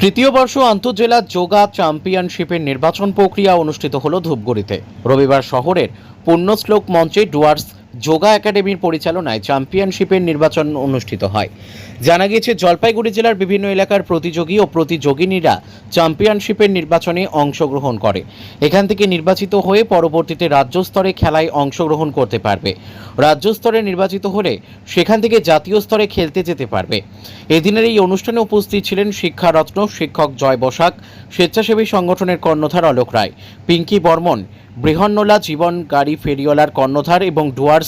তৃতীয় বর্ষ আন্তঃজেলা যোগা চ্যাম্পিয়নশিপের নির্বাচন প্রক্রিয়া অনুষ্ঠিত হল ধূপগুড়িতে। রবিবার শহরের পুণ্যশ্লোক মঞ্চে ডুয়ার্স যোগা একাডেমির পরিচালনায় চ্যাম্পিয়নশিপের নির্বাচন অনুষ্ঠিত হয়। জানা গিয়েছে, জলপাইগুড়ি জেলার বিভিন্ন এলাকার প্রতিযোগী ও প্রতিযোগিনীরা চ্যাম্পিয়নশিপের নির্বাচনে অংশগ্রহণ করে। এখান থেকে নির্বাচিত হয়ে পরবর্তীতে রাজ্য স্তরে খেলায় অংশগ্রহণ করতে পারবে। রাজ্য স্তরে নির্বাচিত হলে সেখান থেকে জাতীয় স্তরে খেলতে যেতে পারবে। এদিনের এই অনুষ্ঠানে উপস্থিত ছিলেন শিক্ষারত্ন শিক্ষক জয় বসাক, স্বেচ্ছাসেবী সংগঠনের কর্ণধার অলোক রায়, পিঙ্কি বর্মন, বৃহন্নলা জীবন গাড়ি ফেরিওয়ালার কর্ণধার এবং ডুয়ার্স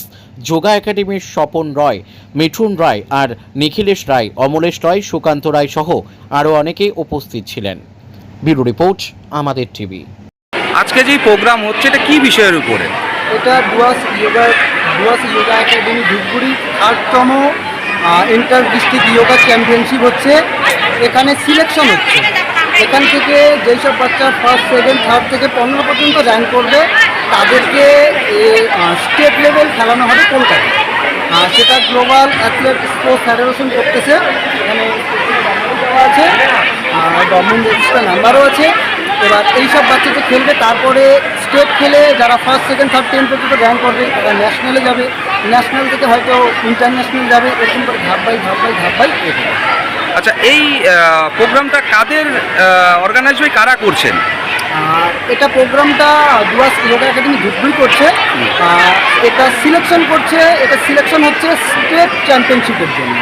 যোগা একাডেমির স্বপন রয় মিঠুন রায় আর নিখিলেশ রায় অমলেশ রায় সুকান্ত রায় সহ আরও অনেকে উপস্থিত ছিলেন। ব্যুরো রিপোর্ট আমাদের টিভি। আজকে যে প্রোগ্রাম হচ্ছে এটা কি বিষয়ের উপরে? এটা Dooars yoga Dooars yoga academy Dhupguri আটতম inter district yoga championship হচ্ছে। এখানে সিলেকশন হচ্ছে। এখান থেকে যেসব বাচ্চা ফার্স্ট সেকেন্ড থার্ড থেকে পনেরো পর্যন্ত র্যাঙ্ক করবে। তাদেরকে স্টেট লেভেল খেলানো হবে কলকাতায় আর সেটা গ্লোবাল অ্যাথলেট স্পোর্টস ফেডারেশন করতেছে। এখানে আছে আর গভর্নমেন্ট রেজিস্টার নাম্বারও আছে। এবার এইসব বাচ্চাদের খেলবে, তারপরে স্টেট খেলে যারা ফার্স্ট সেকেন্ড থার্ড টেন পর্যন্ত র্যাঙ্ক করবে, তারা ন্যাশনালে যাবে। ন্যাশনাল থেকে হয়তো ইন্টারন্যাশনাল যাবে, এরকম করে ধাপ বাই ধাপ বাই ধাপ বাই। আচ্ছা এই প্রোগ্রামটা কাদের অর্গানাইজ হয়ে কারা করছেন? আর এটা প্রোগ্রামটা দুয়াস যোগা একাডেমি ধূপগুড়ি করছে। এটা সিলেকশন করছে এটা সিলেকশন হচ্ছে স্টেট চ্যাম্পিয়নশিপের জন্য।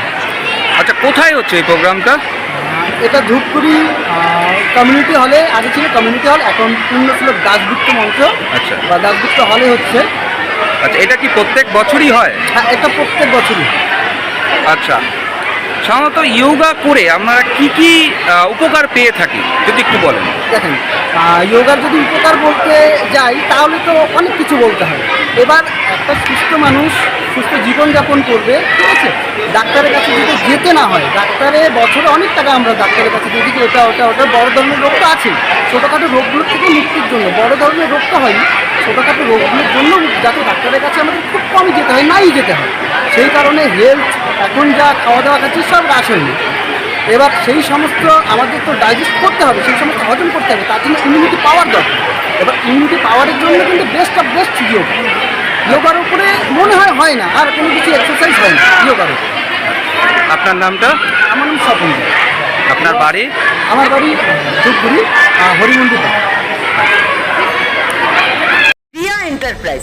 আচ্ছা কোথায় হচ্ছে এই প্রোগ্রামটা? এটা ধূপগুড়ি কমিউনিটি হলে আগে ছিল কমিউনিটি হল এখন পূর্ণ ছিল দাসগুপ্ত মঞ্চ। আচ্ছা। বা দাসগুপ্ত হলে হচ্ছে। আচ্ছা এটা কি প্রত্যেক বছরই হয়? হ্যাঁ এটা প্রত্যেক বছরই। আচ্ছা। সাধারণত ইয়োগা করে আমরা কি কি উপকার পেয়ে থাকি? যদি একটু বলেন। দেখেন ইয়োগার যদি উপকার বলতে যাই, তাহলে তো অনেক কিছু বলতে হয়। এবার একটা সুস্থ মানুষ সুস্থ জীবনযাপন করবে, ঠিক আছে? ডাক্তারের কাছে যদি যেতে না হয়, ডাক্তারে বছরে অনেক টাকা আমরা ডাক্তারের কাছে দিয়ে দিই এটা ওটা ওটা বড় ধরনের রোগ তো আছে ছোটোখাটো রোগগুলোর থেকে মুক্তির জন্য, বড় ধরনের রোগ তো হয়নি ছোটোখাটো রোগগুলোর জন্য যাতে ডাক্তারের কাছে আমাদের খুব কমই যেতে হয়, নাই যেতে হয়। সেই কারণে হেলথ এখন যা খাওয়া দাওয়া খাচ্ছি সব রাসায়নিক। এবার সেই সমস্ত আমাদের তো ডাইজেস্ট করতে হবে সেই সমস্ত হজম করতে হবে তার জন্য ইমিউনিটি পাওয়ার দরকার। এবার ইমিউনিটি পাওয়ারের জন্য কিন্তু বেস্ট অফ বেস্ট যোগ যোগার উপরে মনে হয় হয় না আর কোনো কিছু এক্সারসাইজ হয় না যোগার উপরে। আপনার নামটা? আমার নাম স্বপন। আপনার বাড়ি? আমার বাড়ি ধূপগুড়ি হরিমন্দির। রিয়া এন্টারপ্রাইজ।